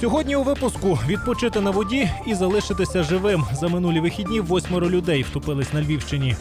Сьогодні у випуску відпочити на воді і залишитися живим. За минулі вихідні восьмеро людей втопились на Львівщині.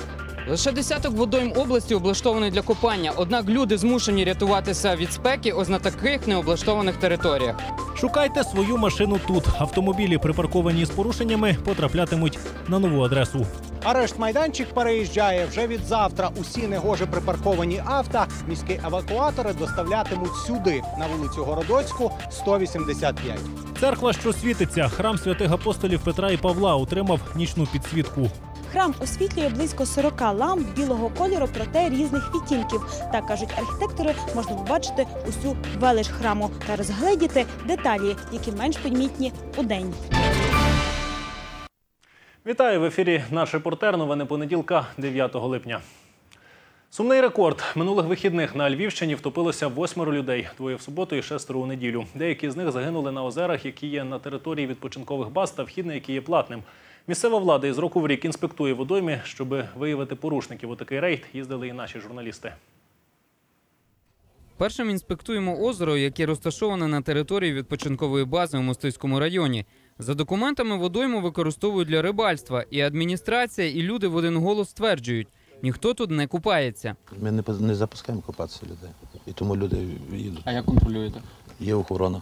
Лише десяток водойм області облаштований для купання. Однак люди змушені рятуватися від спеки ось на таких необлаштованих територіях. Шукайте свою машину тут. Автомобілі, припарковані з порушеннями, потраплятимуть на нову адресу. Арешт майданчик переїжджає вже від завтра. Усі негоже припарковані авто міські евакуатори доставлятимуть сюди на вулицю Городоцьку 185. Церква, що світиться, храм святих апостолів Петра і Павла отримав нічну підсвітку. Храм освітлює близько 40 ламп білого кольору, проте різних відтінків. Так кажуть архітектори, можна побачити усю велич храму та розгледіти деталі, які менш помітні у день. Вітаю в ефірі. Наш репортер. Новини понеділка, 9 липня. Сумний рекорд минулих вихідних на Львівщині втопилося восьмеро людей. Двоє в суботу і шестеро у неділю. Деякі з них загинули на озерах, які є на території відпочинкових баз та вхід на які є платним. Місцева влада із року в рік інспектує водойми, щоб виявити порушників. У такий рейд їздили і наші журналісти. Першим інспектуємо озеро, яке розташоване на території відпочинкової бази у Мостиському районі. За документами водойму використовують для рибальства, і адміністрація, і люди в один голос стверджують, ніхто тут не купається. Ми не, поз- не запускаємо купатися людей. І тому люди їдуть. А як контролюєте? Є охорона.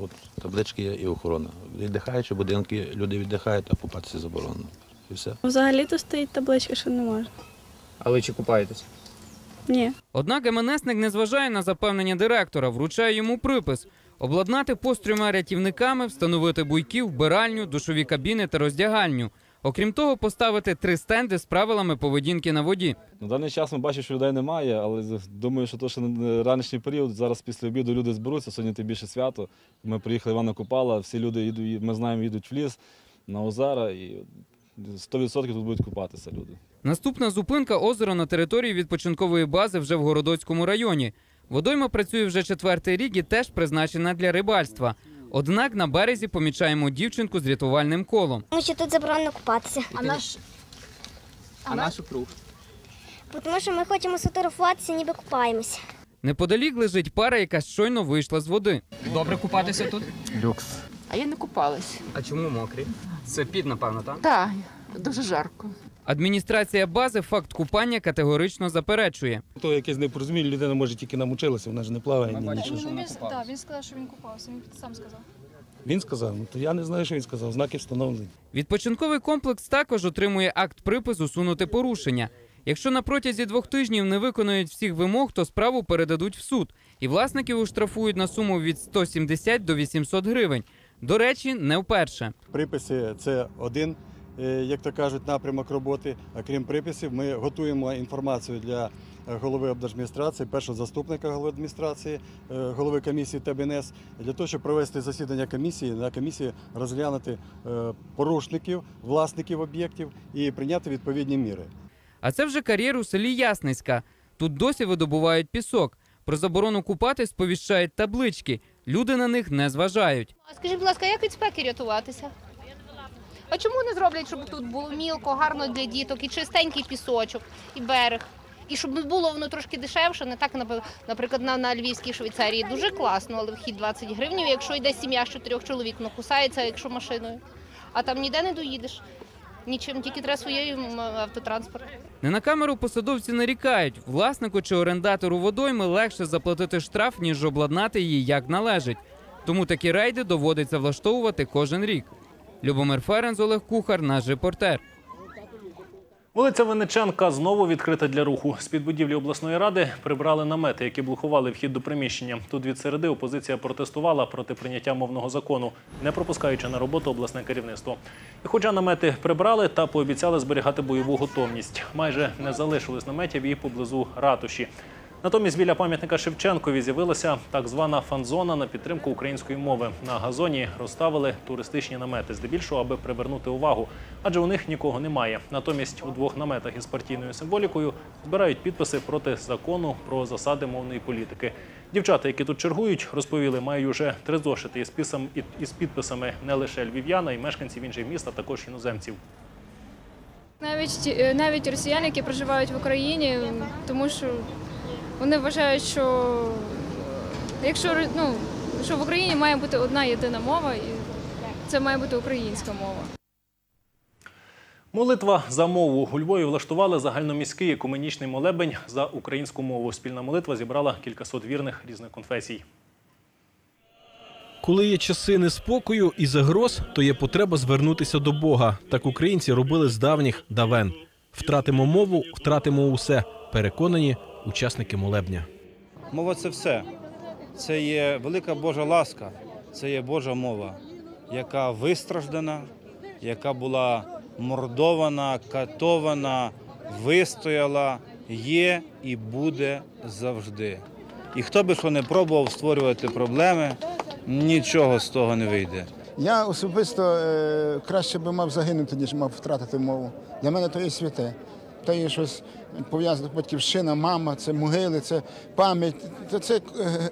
От таблички є і охорона. Віддихаючи будинки, люди віддихають, а купатися заборонено. І все. Взагалі-то стоїть табличка, що не можна. Але чи купаєтесь? Ні. Однак МНСник не зважає на запевнення директора, вручає йому припис обладнати пострюма рятівниками, встановити буйки, вбиральню, душові кабіни та роздягальню. Окрім того, поставити три стенди з правилами поведінки на воді. На даний час ми бачимо, що людей немає, але думаю, що то не ранішній період. Зараз після обіду люди зберуться, сьогодні тим більше свято. Ми приїхали Івана Купала, всі люди їдуть, ми знаємо, їдуть в ліс, на озера і 100% тут будуть купатися люди. Наступна зупинка озеро на території відпочинкової бази вже в Городоцькому районі. Водойма працює вже четвертий рік і теж призначена для рибальства. Однак на березі помічаємо дівчинку з рятувальним колом. Тому що тут заборонено купатися. А наш а наш круг. Тому що ми хочемо сфотографуватися, ніби купаємося. Неподалік лежить пара, яка щойно вийшла з води. Добре купатися тут? Люкс. А я не купалась. А чому мокрі? Це під, напевно, так? Так, дуже жарко. Адміністрація бази факт купання категорично заперечує. То якесь непорозуміння, людина може тільки намучилася, вона ж не плаває. Ні, нічого. вона він, так, він сказав, що він купався, він сам сказав. Він сказав, ну то я не знаю, що він сказав. Знаки встановлені. Відпочинковий комплекс також отримує акт припису усунути порушення. Якщо на протязі двох тижнів не виконують всіх вимог, то справу передадуть в суд, і власників оштрафують на суму від 170 до 800 гривень. До речі, не вперше. Приписи це один, як то кажуть, напрямок роботи. А крім приписів, ми готуємо інформацію для е, голови облдержадміністрації, першого заступника голови адміністрації, е, голови комісії ТБНС, для того, щоб провести засідання комісії, на комісії розглянути е, порушників, власників об'єктів і прийняти відповідні міри. А це вже кар'єр у селі Ясницька. Тут досі видобувають пісок. Про заборону купатись сповіщають таблички. Люди на них не зважають. А скажіть, будь ласка, як від спеки рятуватися? А чому не зроблять, щоб тут було мілко, гарно для діток, і чистенький пісочок, і берег? І щоб було воно трошки дешевше, не так, наприклад, на, на Львівській Швейцарії дуже класно, але вхід 20 гривень, якщо йде сім'я з чотирьох чоловік, ну кусається, якщо машиною. А там ніде не доїдеш. Нічим, тільки треба своєю автотранспорт. Не на камеру посадовці нарікають. Власнику чи орендатору водойми легше заплатити штраф, ніж обладнати її як належить. Тому такі рейди доводиться влаштовувати кожен рік. Любомир Ференц, Олег Кухар, наш репортер. Вулиця Винниченка знову відкрита для руху. З-під будівлі обласної ради прибрали намети, які блокували вхід до приміщення. Тут від середи опозиція протестувала проти прийняття мовного закону, не пропускаючи на роботу обласне керівництво. І хоча намети прибрали та пообіцяли зберігати бойову готовність, майже не залишилось наметів і поблизу ратуші. Натомість біля пам'ятника Шевченкові з'явилася так звана фан-зона на підтримку української мови. На газоні розставили туристичні намети, здебільшого, аби привернути увагу, адже у них нікого немає. Натомість у двох наметах із партійною символікою збирають підписи проти закону про засади мовної політики. Дівчата, які тут чергують, розповіли, мають уже три зошити із писам- із підписами не лише львів'яна і мешканців інших міст, а також іноземців. Навіть е, навіть росіяни, які проживають в Україні, тому що вони вважають, що якщо ну, що в Україні має бути одна єдина мова, і це має бути українська мова. Молитва за мову у Львові влаштували загальноміський екуменічний молебень за українську мову. Спільна молитва зібрала кількасот вірних різних конфесій. Коли є часи неспокою і загроз, то є потреба звернутися до Бога. Так українці робили з давніх давен. Втратимо мову, втратимо усе. Переконані учасники молебня. Мова це все. Це є велика Божа ласка, це є Божа мова, яка вистраждана, яка була мордована, катована, вистояла, є і буде завжди. І хто би що не пробував створювати проблеми, нічого з того не вийде. Я особисто е, краще би мав загинути, ніж мав втратити мову. Для мене то є святе. То є щось пов'язане батьківщина, мама, це могили, це пам'ять, це, це е,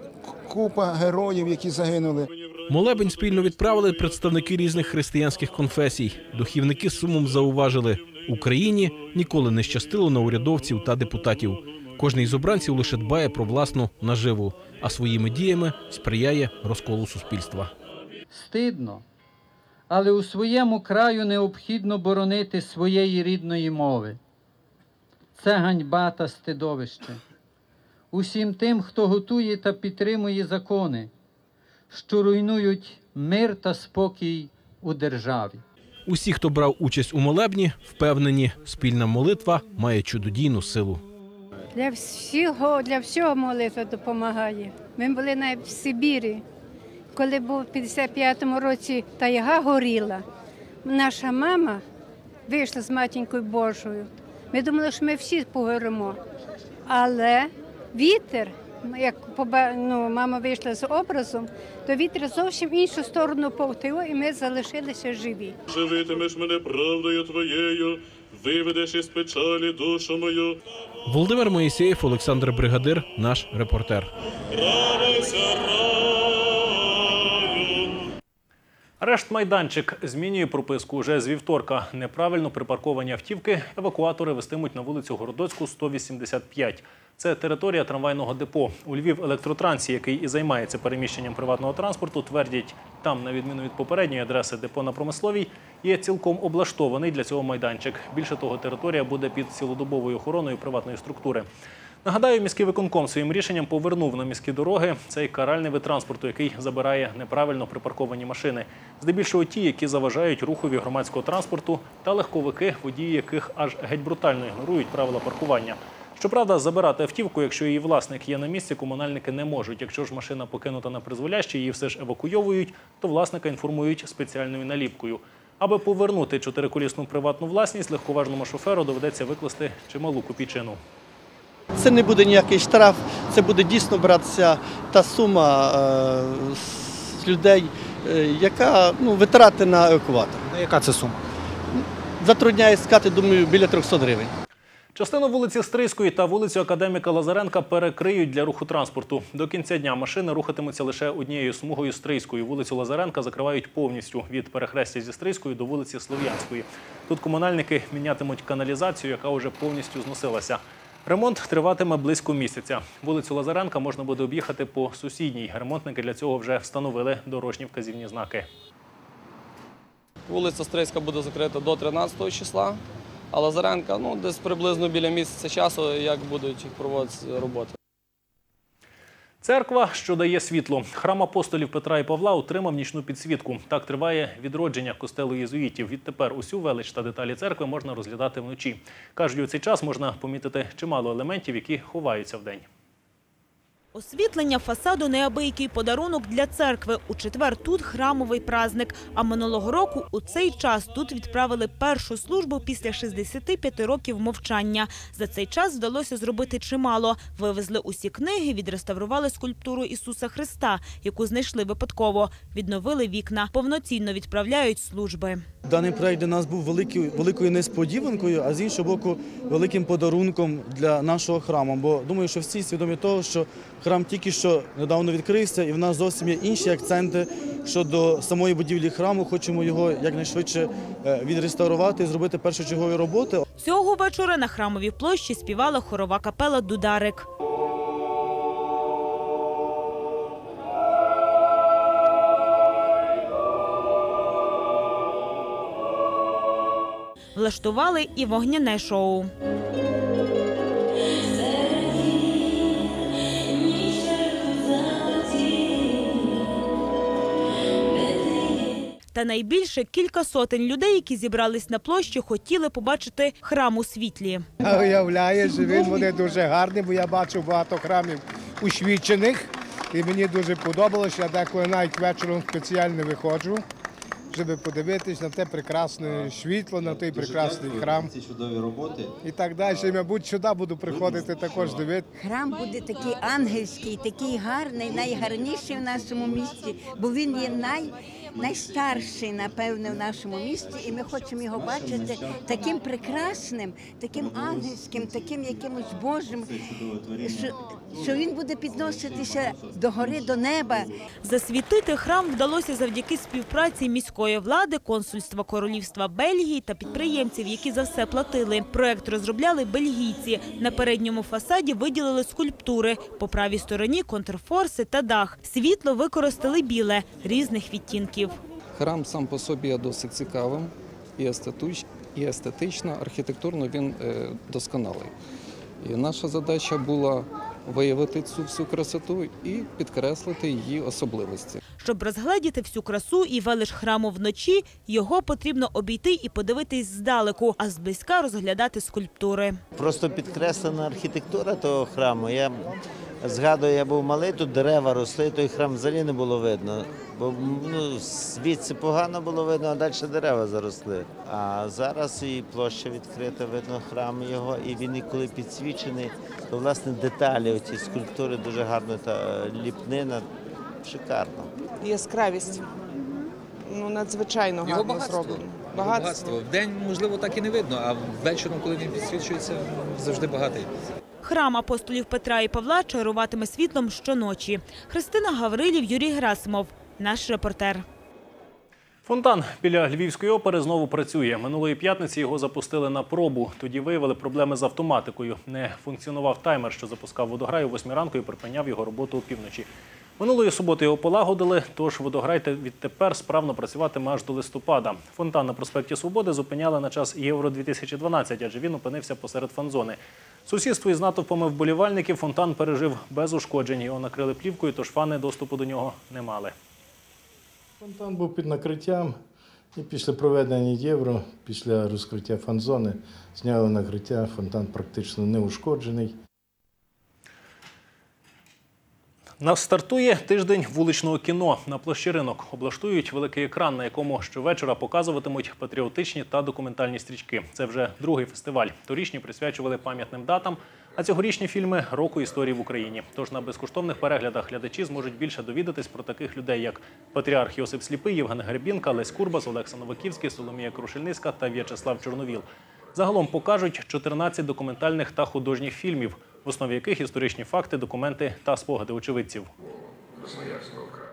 купа героїв, які загинули. Молебень спільно відправили представники різних християнських конфесій. Духівники з сумом зауважили, Україні ніколи не щастило на урядовців та депутатів. Кожний з обранців лише дбає про власну наживу, а своїми діями сприяє розколу суспільства. Стидно, але у своєму краю необхідно боронити своєї рідної мови. Це ганьба та стидовище. Усім тим, хто готує та підтримує закони, що руйнують мир та спокій у державі. Усі, хто брав участь у молебні, впевнені, спільна молитва має чудодійну силу. Для всього, для всього молитва допомагає. Ми були навіть в Сибірі, коли був в 55-му році тайга горіла. Наша мама вийшла з матінкою Божою. Ми думали, що ми всі погоримо. Але вітер, як ну, мама вийшла з образом, то вітер зовсім іншу сторону повтив, і ми залишилися живі. Живитимеш мене правдою твоєю, виведеш із печалі душу мою. Володимир Моїсеєв, Олександр Бригадир, наш репортер. Радуйся, Арешт майданчик змінює прописку уже з вівторка. Неправильно припарковані автівки евакуатори вестимуть на вулицю Городоцьку 185. Це територія трамвайного депо. У Львів електротрансі, який і займається переміщенням приватного транспорту, твердять, там, на відміну від попередньої адреси депо на промисловій, є цілком облаштований для цього майданчик. Більше того, територія буде під цілодобовою охороною приватної структури. Нагадаю, міський виконком своїм рішенням повернув на міські дороги цей каральний вид транспорту, який забирає неправильно припарковані машини. Здебільшого ті, які заважають рухові громадського транспорту, та легковики, водії яких аж геть брутально ігнорують правила паркування. Щоправда, забирати автівку, якщо її власник є на місці, комунальники не можуть. Якщо ж машина покинута на призволяще, її все ж евакуйовують, то власника інформують спеціальною наліпкою. Аби повернути чотириколісну приватну власність, легковажному шоферу доведеться викласти чималу копійчину. Це не буде ніякий штраф, це буде дійсно братися та сума е, з людей, е, яка ну, витрати на евакуатор. Яка це сума? Затрудняє сказати, думаю, біля 300 гривень. Частину вулиці Стрийської та вулицю Академіка Лазаренка перекриють для руху транспорту. До кінця дня машини рухатимуться лише однією смугою Стрийською. Вулицю Лазаренка закривають повністю від перехрестя зі Стрийської до вулиці Слов'янської. Тут комунальники мінятимуть каналізацію, яка вже повністю зносилася. Ремонт триватиме близько місяця. Вулицю Лазаренка можна буде об'їхати по сусідній. Ремонтники для цього вже встановили дорожні вказівні знаки. Вулиця Стрийська буде закрита до 13 числа, а Лазаренка ну, десь приблизно біля місяця часу, як будуть проводитися роботи. Церква, що дає світло. Храм апостолів Петра і Павла отримав нічну підсвітку. Так триває відродження костелу єзуїтів. Відтепер усю велич та деталі церкви можна розглядати вночі. Кажуть, у цей час можна помітити чимало елементів, які ховаються вдень. Освітлення фасаду неабиякий подарунок для церкви. У четвер тут храмовий праздник. А минулого року у цей час тут відправили першу службу після 65 років мовчання. За цей час вдалося зробити чимало. Вивезли усі книги, відреставрували скульптуру Ісуса Христа, яку знайшли випадково. Відновили вікна, повноцінно відправляють служби. Даний проект для нас був великою, великою несподіванкою, а з іншого боку, великим подарунком для нашого храму. Бо думаю, що всі свідомі того, що Храм тільки що недавно відкрився, і в нас зовсім є інші акценти щодо самої будівлі храму. Хочемо його якнайшвидше е, відреставрувати і зробити першочергові роботи. Цього вечора на храмовій площі співала хорова капела Дударик. Влаштували і вогняне шоу. Та найбільше кілька сотень людей, які зібрались на площі, хотіли побачити храм у світлі. Уявляєш, він буде дуже гарний, бо я бачив багато храмів усвічених. І мені дуже подобалося. Я деколи навіть вечором спеціально виходжу, щоб подивитись на те прекрасне світло, на той прекрасний храм. Ці чудові роботи. І так далі. І, мабуть, сюди буду приходити також дивитися. Храм буде такий ангельський, такий гарний, найгарніший в нашому місті, бо він є най, найстарший, напевне, в нашому місті, і ми хочемо його бачити таким прекрасним, таким ангельським, таким якимось Божим, що, що він буде підноситися до гори, до неба. Засвітити храм вдалося завдяки співпраці міської влади, консульства королівства Бельгії та підприємців, які за все платили. Проект розробляли бельгійці. На передньому фасаді виділили скульптури. По правій стороні контрфорси та дах. Світло використали біле різних відтінків. Храм сам по собі є досить цікавим і естетично, архітектурно він е, досконалий. І наша задача була виявити цю всю красоту і підкреслити її особливості. Щоб розгледіти всю красу і велич храму вночі, його потрібно обійти і подивитись здалеку, а зблизька розглядати скульптури. Просто підкреслена архітектура того храму. Я згадую, я був малий, тут дерева росли, той храм взагалі не було видно. Бо ну, звідси погано було видно, а далі дерева заросли. А зараз і площа відкрита, видно храм його, і він і коли підсвічений, то власне деталі оці скульптури дуже гарно та ліпнина. Шикарно. яскравість. Ну, надзвичайно Його гарно багатство. зроблено. Його багатство. В день, можливо, так і не видно, а ввечері, коли він підсвічується, завжди багатий. Храм апостолів Петра і Павла чаруватиме світлом щоночі. Христина Гаврилів, Юрій Герасимов. Наш репортер. Фонтан біля Львівської опери знову працює. Минулої п'ятниці його запустили на пробу. Тоді виявили проблеми з автоматикою. Не функціонував таймер, що запускав водограй о 8 ранку і припиняв його роботу опівночі. Минулої суботи його полагодили, тож водограй відтепер справно працюватиме аж до листопада. Фонтан на проспекті Свободи зупиняли на час Євро 2012, адже він опинився посеред фан-зони. Сусідство із натовпами вболівальників фонтан пережив без ушкоджень. Його накрили плівкою, тож фани доступу до нього не мали. Фонтан був під накриттям. І після проведення євро, після розкриття фан-зони, зняли накриття. Фонтан практично не ушкоджений. Нас стартує тиждень вуличного кіно. На площі ринок облаштують великий екран, на якому щовечора показуватимуть патріотичні та документальні стрічки. Це вже другий фестиваль. Торічні присвячували пам'ятним датам, а цьогорічні фільми року історії в Україні. Тож на безкоштовних переглядах глядачі зможуть більше довідатись про таких людей, як патріарх Йосип Сліпий, Євген Гребінка, Лесь Курбас, Олекса Новаківський, Соломія Крушельницька та В'ячеслав Чорновіл. Загалом покажуть 14 документальних та художніх фільмів, в основі яких історичні факти, документи та спогади очевидців.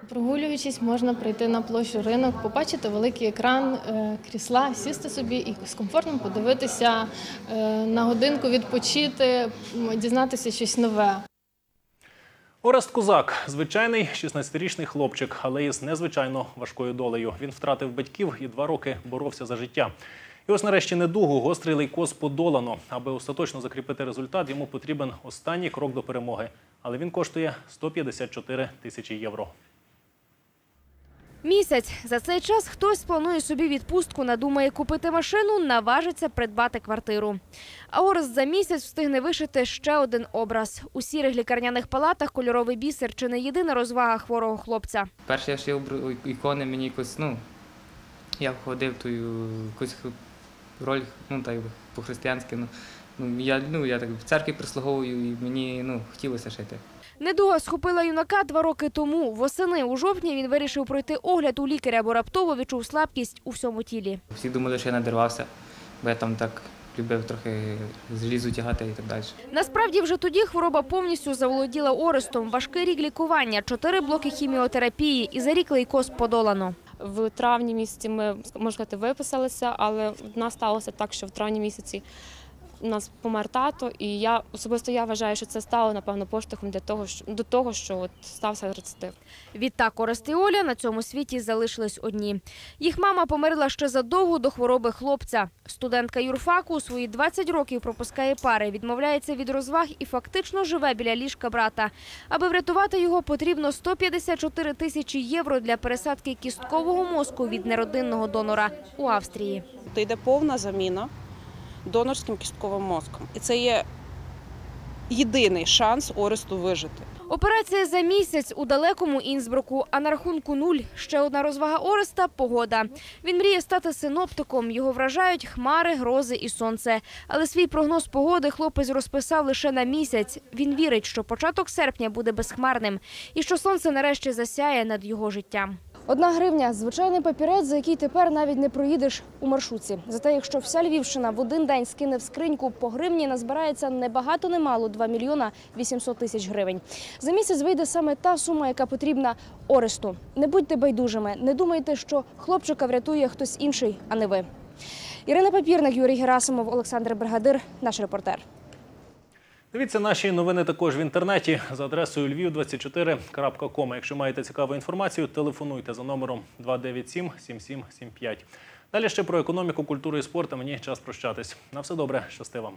Прогулюючись, можна прийти на площу ринок, побачити великий екран, е, крісла, сісти собі і з комфортом подивитися е, на годинку, відпочити, дізнатися щось нове. Орест Кузак звичайний 16-річний хлопчик, але із незвичайно важкою долею. Він втратив батьків і два роки боровся за життя. І ось нарешті недугу гострий лейкоз подолано. Аби остаточно закріпити результат, йому потрібен останній крок до перемоги. Але він коштує 154 тисячі євро. Місяць. За цей час хтось планує собі відпустку, надумає купити машину, наважиться придбати квартиру. А Орест за місяць встигне вишити ще один образ. У сірих лікарняних палатах кольоровий бісер чи не єдина розвага хворого хлопця. Перше я шив ікони, мені якось, ну, я входив ту якусь роль, ну, так по-християнськи. Ну, ну, я, ну, я так в церкві прислуговую і мені ну, хотілося шити. Недуга схопила юнака два роки тому. Восени у жовтні він вирішив пройти огляд у лікаря, бо раптово відчув слабкість у всьому тілі. Всі думали, що я надервався, бо я там так любив трохи залізу тягати і так далі. Насправді вже тоді хвороба повністю заволоділа Орестом. Важкий рік лікування, чотири блоки хіміотерапії і за рік лейкоз подолано. В травні місяці ми можна сказати, виписалися, але в нас сталося так, що в травні місяці у нас помер тато, і я особисто я вважаю, що це стало напевно поштовхом для того, що до того, що от стався рецидив. Відтак Орест і Оля на цьому світі залишились одні. Їх мама померла ще задовго до хвороби хлопця. Студентка юрфаку у свої 20 років пропускає пари, відмовляється від розваг і фактично живе біля ліжка брата. Аби врятувати його, потрібно 154 тисячі євро для пересадки кісткового мозку від неродинного донора у Австрії. Йде повна заміна донорським кістковим мозком. І це є єдиний шанс Оресту вижити. Операція за місяць у далекому Інсбруку, а на рахунку нуль. Ще одна розвага Ореста – погода. Він мріє стати синоптиком. Його вражають хмари, грози і сонце. Але свій прогноз погоди хлопець розписав лише на місяць. Він вірить, що початок серпня буде безхмарним і що сонце нарешті засяє над його життям. Одна гривня звичайний папірець, за який тепер навіть не проїдеш у маршрутці. Зате, якщо вся Львівщина в один день скине в скриньку по гривні, назбирається не багато, не мало 2 мільйона 800 тисяч гривень. За місяць вийде саме та сума, яка потрібна Оресту. Не будьте байдужими, не думайте, що хлопчика врятує хтось інший, а не ви. Ірина Папірник, Юрій Герасимов, Олександр Бригадир, наш репортер. Дивіться наші новини також в інтернеті за адресою lviv24.com. Якщо маєте цікаву інформацію, телефонуйте за номером 297 7775. Далі ще про економіку, культуру і спорт. Мені час прощатись. На все добре, щасти вам.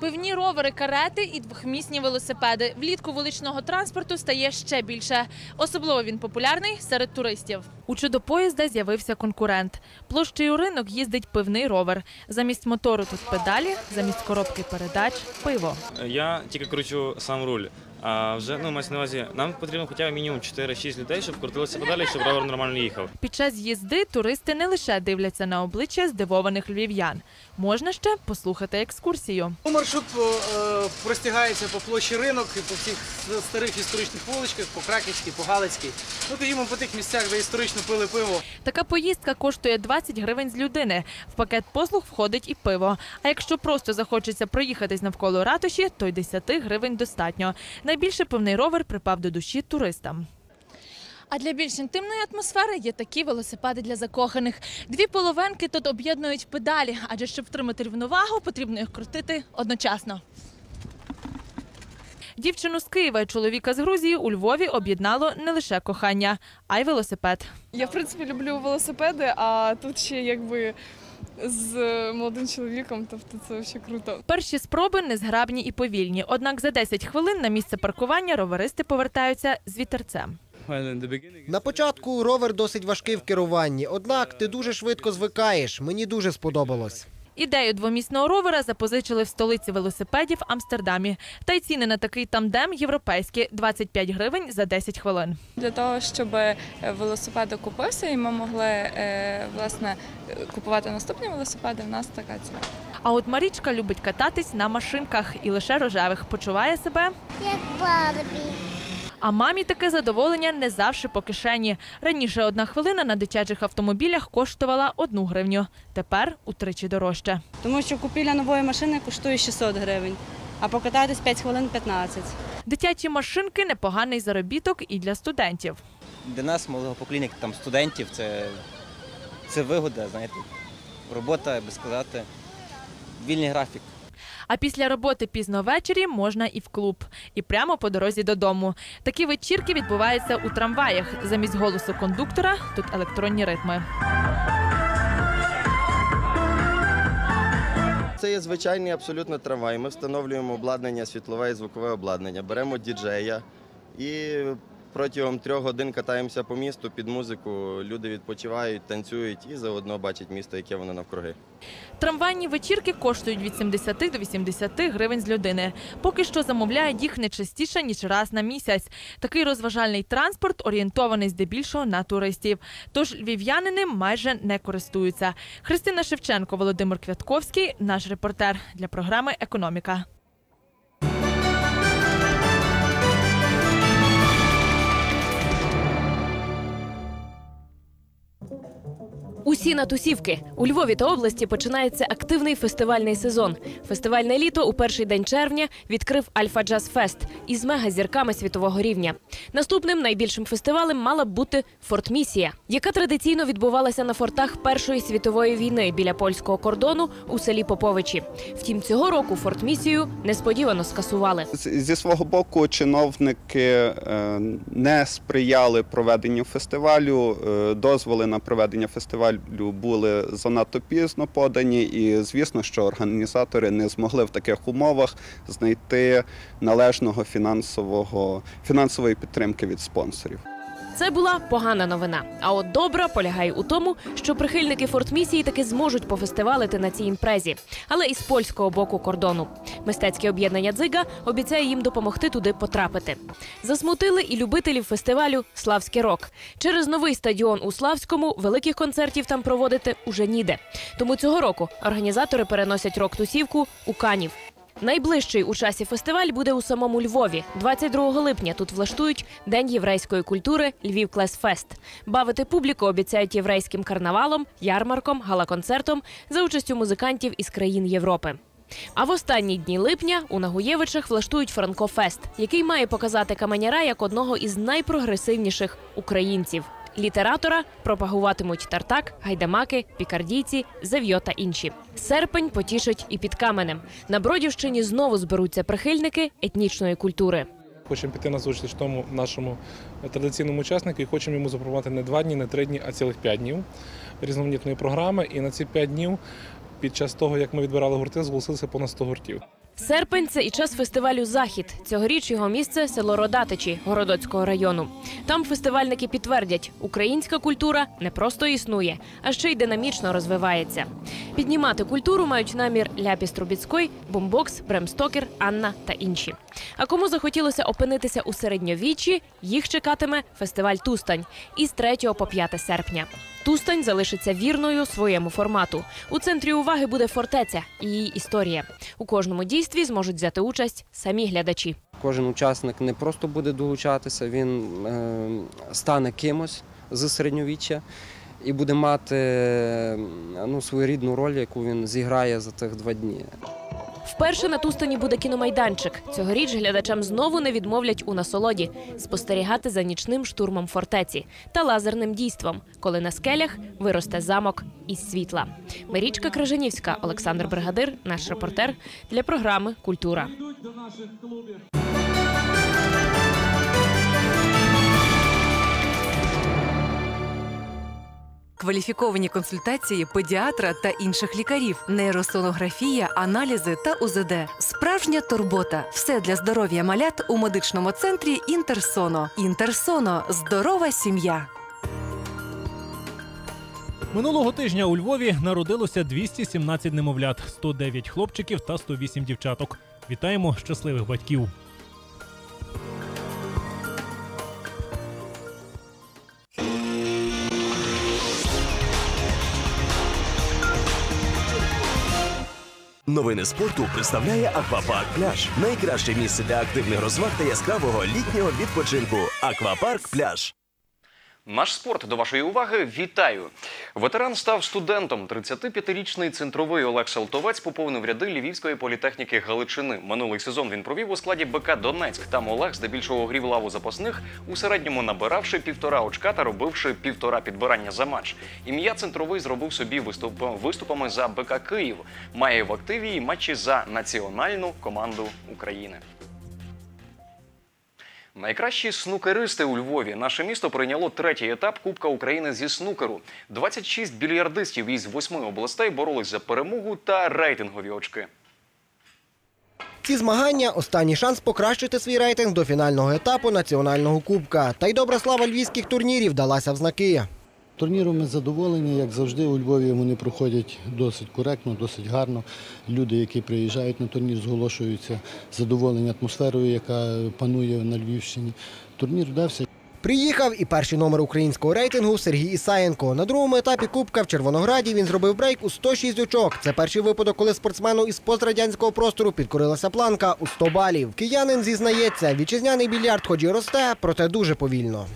Пивні ровери, карети і двохмісні велосипеди. Влітку вуличного транспорту стає ще більше. Особливо він популярний серед туристів. У чудо-поїзда з'явився конкурент. Площею ринок їздить пивний ровер. Замість мотору тут педалі, замість коробки передач пиво. Я тільки кручу сам руль. А вже ну мається на увазі, нам потрібно хоча б мінімум 4-6 людей, щоб крутилися педалі, щоб ровер нормально їхав. Під час їзди туристи не лише дивляться на обличчя здивованих львів'ян. Можна ще послухати екскурсію. Маршрут е, простягається по площі ринок і по всіх старих історичних вуличках, по Краківській, по Галицькій. Ну, тоді по тих місцях, де історично пили пиво. Така поїздка коштує 20 гривень з людини. В пакет послуг входить і пиво. А якщо просто захочеться проїхатись навколо ратуші, то й 10 гривень достатньо. Найбільше пивний ровер припав до душі туристам. А для більш інтимної атмосфери є такі велосипеди для закоханих. Дві половинки тут об'єднують педалі, адже щоб втримати рівновагу, потрібно їх крутити одночасно. Дівчину з Києва і чоловіка з Грузії у Львові об'єднало не лише кохання, а й велосипед. Я в принципі люблю велосипеди, а тут ще якби з молодим чоловіком, тобто це взагалі круто. Перші спроби незграбні і повільні. Однак за 10 хвилин на місце паркування роверисти повертаються з вітерцем. На початку ровер досить важкий в керуванні, однак ти дуже швидко звикаєш. Мені дуже сподобалось. Ідею двомісного ровера запозичили в столиці велосипедів Амстердамі. Та й ціни на такий тандем європейські – 25 гривень за 10 хвилин. Для того, щоб велосипед окупився і ми могли е, власне купувати наступні велосипеди, в нас така ціна. А от Марічка любить кататись на машинках і лише рожевих. Почуває себе як Барбі. А мамі таке задоволення не завжди по кишені. Раніше одна хвилина на дитячих автомобілях коштувала одну гривню. Тепер утричі дорожче. Тому що купівля нової машини коштує 600 гривень, а покататись 5 хвилин 15. Дитячі машинки непоганий заробіток і для студентів. Для нас, молодого покоління, там студентів, це, це вигода, знаєте, робота, би сказати, вільний графік. А після роботи пізно ввечері можна і в клуб, і прямо по дорозі додому. Такі вечірки відбуваються у трамваях. Замість голосу кондуктора тут електронні ритми. Це є звичайний абсолютно трамвай. Ми встановлюємо обладнання, світлове і звукове обладнання, беремо діджея і протягом трьох годин катаємося по місту під музику. Люди відпочивають, танцюють і заодно бачать місто, яке воно навкруги. Трамвайні вечірки коштують від 70 до 80 гривень з людини. Поки що замовляють їх не частіше, ніж раз на місяць. Такий розважальний транспорт орієнтований здебільшого на туристів. Тож львів'янини майже не користуються. Христина Шевченко, Володимир Квятковський, наш репортер для програми Економіка. Усі на тусівки у Львові та області починається активний фестивальний сезон. Фестивальне літо у перший день червня відкрив Альфа Джаз Фест із мегазірками світового рівня. Наступним найбільшим фестивалем мала б бути Фортмісія, яка традиційно відбувалася на фортах Першої світової війни біля польського кордону у селі Поповичі. Втім, цього року Фортмісію несподівано скасували. Зі свого боку, чиновники е, не сприяли проведенню фестивалю. е, Дозволи на проведення фестивалю були занадто пізно подані, і звісно, що організатори не змогли в таких умовах знайти належного фінансового фінансової підтримки від спонсорів. Це була погана новина. А от добра полягає у тому, що прихильники фортмісії таки зможуть пофестивалити на цій імпрезі, але із польського боку кордону. Мистецьке об'єднання Дзига обіцяє їм допомогти туди потрапити. Засмутили і любителів фестивалю Славський рок. Через новий стадіон у Славському великих концертів там проводити уже ніде. Тому цього року організатори переносять рок-тусівку у Канів. Найближчий у часі фестиваль буде у самому Львові. 22 липня тут влаштують День єврейської культури Львів Клес Фест. Бавити публіку обіцяють єврейським карнавалом, ярмарком, галаконцертом за участю музикантів із країн Європи. А в останні дні липня у Нагуєвичах влаштують Франкофест, який має показати Каменяра як одного із найпрогресивніших українців. Літератора пропагуватимуть тартак, гайдамаки, пікардійці, зев'йо та інші. Серпень потішить і під каменем. На Бродівщині знову зберуться прихильники етнічної культури. Хочемо піти на зустріч тому нашому традиційному учаснику і хочемо йому запропонувати не два дні, не три дні, а цілих п'ять днів різноманітної програми. І на ці п'ять днів, під час того, як ми відбирали гурти, зголосилися понад 100 гуртів. Серпень це і час фестивалю Захід. Цьогоріч його місце село Родатичі Городоцького району. Там фестивальники підтвердять, українська культура не просто існує, а ще й динамічно розвивається. Піднімати культуру мають намір Ляпіс Трубіцький, Бомбокс, Бремстокер, Анна та інші. А кому захотілося опинитися у середньовіччі, їх чекатиме фестиваль Тустань із 3 по 5 серпня. Тустань залишиться вірною своєму формату. У центрі уваги буде фортеця і її історія. У кожному дійстві зможуть взяти участь самі глядачі. Кожен учасник не просто буде долучатися, він е, стане кимось з середньовіччя і буде мати е, ну, свою рідну роль, яку він зіграє за тих два дні. Вперше на Тустані буде кіномайданчик. Цьогоріч глядачам знову не відмовлять у насолоді спостерігати за нічним штурмом фортеці та лазерним дійством, коли на скелях виросте замок із світла. Марічка Крижанівська, Олександр Бригадир, наш репортер для програми Культура. Кваліфіковані консультації педіатра та інших лікарів, нейросонографія, аналізи та УЗД. Справжня турбота. Все для здоров'я малят у медичному центрі Інтерсоно. Інтерсоно здорова сім'я. Минулого тижня у Львові народилося 217 немовлят, 109 хлопчиків та 108 дівчаток. Вітаємо щасливих батьків. Новини спорту представляє Аквапарк Пляж. Найкраще місце для активних розваг та яскравого літнього відпочинку. Аквапарк Пляж. Наш спорт до вашої уваги. Вітаю! Ветеран став студентом. 35-річний центровий Олег Салтовець поповнив ряди Львівської політехніки Галичини. Минулий сезон він провів у складі БК Донецьк. Там Олег здебільшого грів лаву запасних, у середньому набиравши півтора очка та робивши півтора підбирання за матч. Ім'я центровий зробив собі виступ, виступами за БК Київ. Має в активі матчі за національну команду України. Найкращі снукеристи у Львові. Наше місто прийняло третій етап Кубка України зі снукеру. 26 більярдистів із восьми областей боролись за перемогу та рейтингові очки. Ці змагання останній шанс покращити свій рейтинг до фінального етапу національного кубка. Та й добра слава львівських турнірів далася в знаки. Турніром ми задоволені, як завжди, у Львові вони проходять досить коректно, досить гарно. Люди, які приїжджають на турнір, зголошуються задоволені атмосферою, яка панує на Львівщині. Турнір вдався. Приїхав і перший номер українського рейтингу Сергій Ісаєнко. На другому етапі Кубка в Червонограді він зробив брейк у 106 очок. Це перший випадок, коли спортсмену із пострадянського простору підкорилася планка у 100 балів. Киянин зізнається, вітчизняний більярд хоч і росте, проте дуже повільно.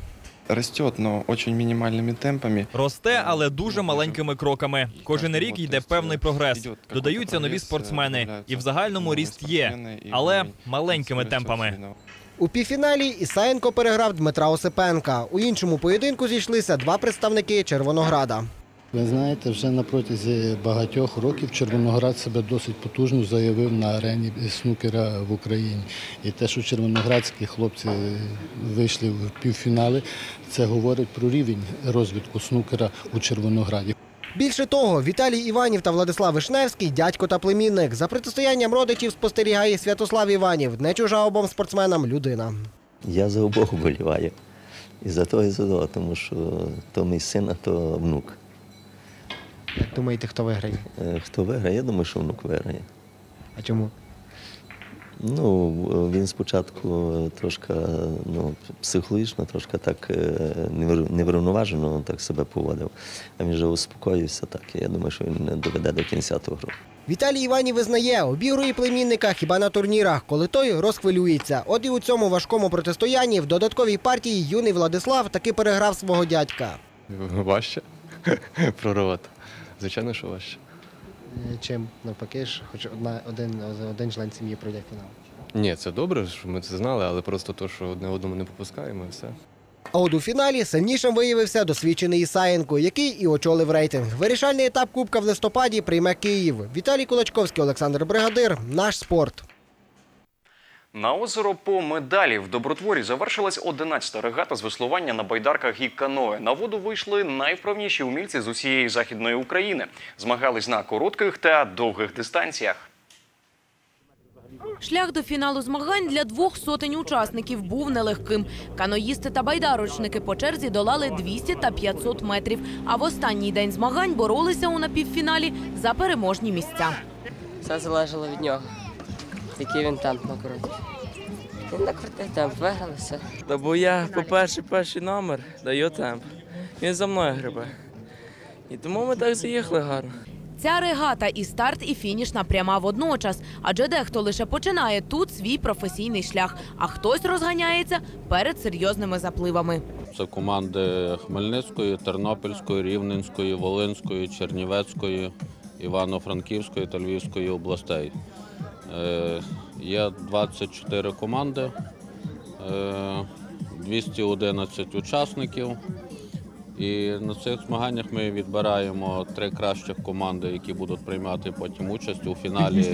Растет, но очень минимальными темпами. Росте, але дуже маленькими кроками. Кожен рік йде певний прогрес. Додаються нові спортсмени, і в загальному ріст є, але маленькими темпами. У півфіналі Ісаєнко переграв Дмитра Осипенка. У іншому поєдинку зійшлися два представники Червонограда. Ви знаєте, вже на протязі багатьох років Червоноград себе досить потужно заявив на арені снукера в Україні. І те, що червоноградські хлопці вийшли в півфінали, це говорить про рівень розвитку снукера у Червонограді. Більше того, Віталій Іванів та Владислав Вишневський дядько та племінник. За протистоянням родичів спостерігає Святослав Іванів, не чужа обом спортсменам людина. Я за обох вболіваю. І за того, і за того, тому що то мій син, а то внук. Як думаєте, хто виграє? Е, Хто виграє? Я думаю, що внук виграє. А чому? Ну, він спочатку трошки ну, психологічно, трошки так е, неврівноважено так себе поводив. А він вже успокоївся так. Я думаю, що він доведе до кінця ту гру. Віталій Іванів визнає, обігрує племінника хіба на турнірах, коли той розхвилюється. От і у цьому важкому протистоянні в додатковій партії юний Владислав таки переграв свого дядька. Важче прорвати. Звичайно, що важче. Е, Чим навпаки ж, хоч одна один, один член сім'ї пройде фінал. Ні, це добре, що ми це знали, але просто то, що одне одному не попускаємо, і все. А от у фіналі сильнішим виявився досвідчений Ісаєнко, який і очолив рейтинг. Вирішальний етап Кубка в листопаді прийме Київ. Віталій Кулачковський, Олександр Бригадир. Наш спорт. На озеро по медалі в Добротворі завершилась 11-та регата з веслування на байдарках і каное. На воду вийшли найвправніші умільці з усієї західної України. Змагались на коротких та довгих дистанціях. Шлях до фіналу змагань для двох сотень учасників був нелегким. Каноїсти та байдарочники по черзі долали 200 та 500 метрів. А в останній день змагань боролися у напівфіналі за переможні місця. Все залежало від нього. Який він темп накрутив. Він накрутив темп, виграли все. Та бо я, по-перше, перший номер даю темп. Він за мною грибе. І тому ми так заїхали гарно. Ця регата і старт, і фінішна пряма водночас, адже дехто лише починає тут свій професійний шлях, а хтось розганяється перед серйозними запливами. Це команди Хмельницької, Тернопільської, Рівненської, Волинської, Чернівецької, Івано-Франківської та Львівської областей. Е, Є 24 команди, е, 211 учасників. І на цих змаганнях ми відбираємо три кращих команди, які будуть приймати потім участь у фіналі.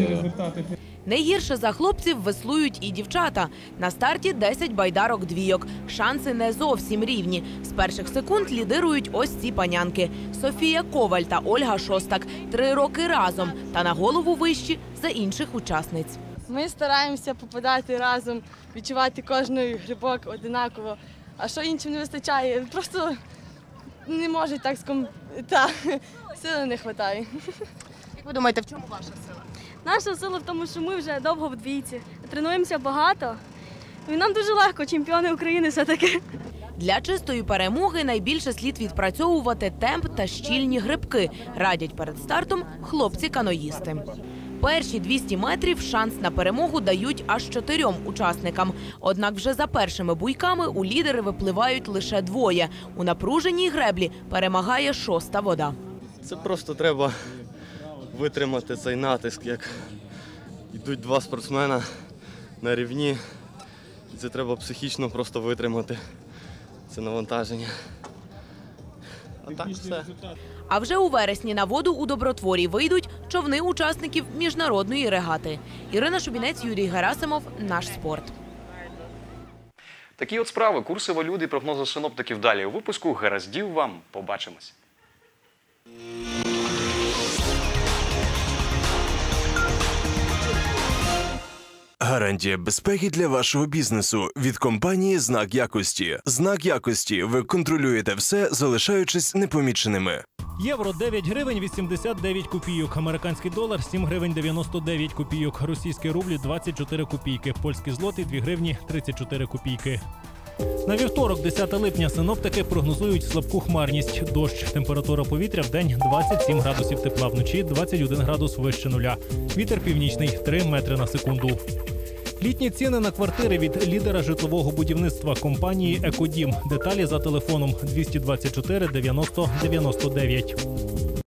Не гірше за хлопців веслують і дівчата. На старті 10 байдарок двійок. Шанси не зовсім рівні. З перших секунд лідирують ось ці панянки: Софія Коваль та Ольга Шостак. Три роки разом та на голову вищі за інших учасниць. Ми стараємося попадати разом, відчувати кожний грибок одинаково. А що іншим не вистачає? Просто не можуть так ском... Та, сили не вистачає. Як ви думаєте, в чому ваша сила? Наша сила в тому, що ми вже довго в двійці. Тренуємося багато. І нам дуже легко, чемпіони України все-таки. Для чистої перемоги найбільше слід відпрацьовувати темп та щільні грибки, радять перед стартом хлопці-каноїсти. Перші 200 метрів шанс на перемогу дають аж чотирьом учасникам. Однак вже за першими буйками у лідери випливають лише двоє. У напруженій греблі перемагає шоста вода. Це просто треба витримати цей натиск, як йдуть два спортсмена на рівні. І Це треба психічно просто витримати. Це навантаження. А так все. А вже у вересні на воду у добротворі вийдуть човни учасників міжнародної регати. Ірина Шубінець, Юрій Герасимов. Наш спорт. Такі от справи, курси валют і прогнози синоптиків далі у випуску. Гараздів вам. Побачимось. Гарантія безпеки для вашого бізнесу від компанії Знак якості. Знак якості. Ви контролюєте все, залишаючись непоміченими. Євро 9 гривень 89 копійок. Американський долар 7 гривень 99 копійок. Російський рубль 24 копійки. Польський злотий 2 гривні 34 копійки. На вівторок, 10 липня, синоптики прогнозують слабку хмарність. Дощ. Температура повітря в день 27 градусів тепла, вночі 21 градус вище нуля. Вітер північний 3 метри на секунду. Літні ціни на квартири від лідера житлового будівництва компанії Екодім. Деталі за телефоном 224 90 99.